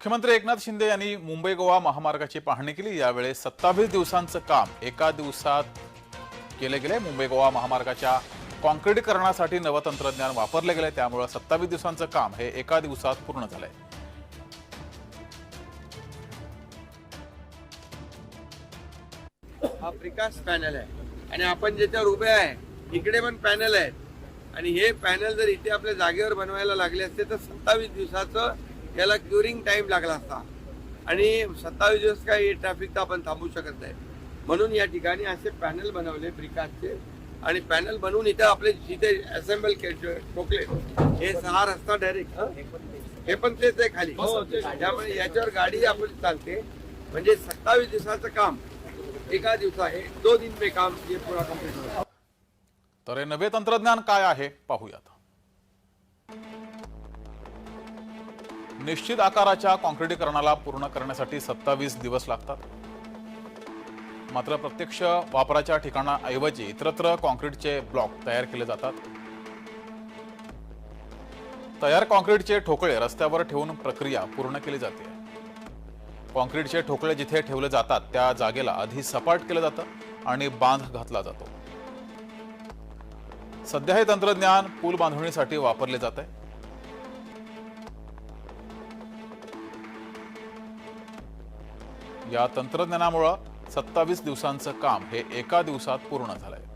मुख्यमंत्री एकनाथ शिंदे यांनी मुंबई गोवा महामार्गाची पाहणी केली. यावेळी सत्तावीस दिवसांचं काम एका दिवसात केले गेले. मुंबई गोवा महामार्गाच्या कॉन्क्रीटीकरणासाठी नवं तंत्रज्ञान वापरले गेले. त्यामुळे सत्तावीस दिवसांचं काम हे एका दिवसात पूर्ण झालंय. हा प्रिकास्ट पॅनल आहे. आणि आपण ज्याच्यावर उभे आहे इकडे पण पॅनल आहेत आणि हे पॅनल जर इथे आपल्या जागेवर बनवायला लागले असते तर सत्तावीस दिवसाचं याला क्युरिंग टाइम लागला असता. आणि सत्तावीस दिवस काही ट्रॅफिक तर आपण थांबू शकत नाही. म्हणून या ठिकाणी असे पॅनल बनवले प्रिकास्टचे आणि पॅनल बनवून इथे आपले जिथे असेंबल ठोकले हे सहा रस्ता डायरेक्ट हे? पण तेच आहे खाली. त्यामुळे याच्यावर गाडी आपण चालते. म्हणजे सत्तावीस दिवसाचं काम एका दिवसा हे दो दिन में काम ये पूरा कंप्लीट होगा तर हे नवे तंत्रज्ञान काय आहे? पाहूयात. निश्चित आकाराच्या कॉन्क्रीटीकरणाला पूर्ण करण्यासाठी सत्तावीस दिवस लागतात. मात्र प्रत्यक्ष वापराच्या ठिकाणाऐवजी इतरत्र कॉन्क्रीटचे ब्लॉक तयार केले जातात. तयार कॉन्क्रीटचे ठोकळे रस्त्यावर ठेवून प्रक्रिया पूर्ण केली जाते. कॉन्क्रीटचे ठोकळे जिथे ठेवले जातात त्या जागेला आधी सपाट केलं जातं आणि बांध घातला जातो. सध्या हे तंत्रज्ञान पूल बांधणीसाठी वापरले जात. आहे या तंत्रज्ञानामुळं सत्तावीस दिवसांचं काम हे एका दिवसात पूर्ण झालंय.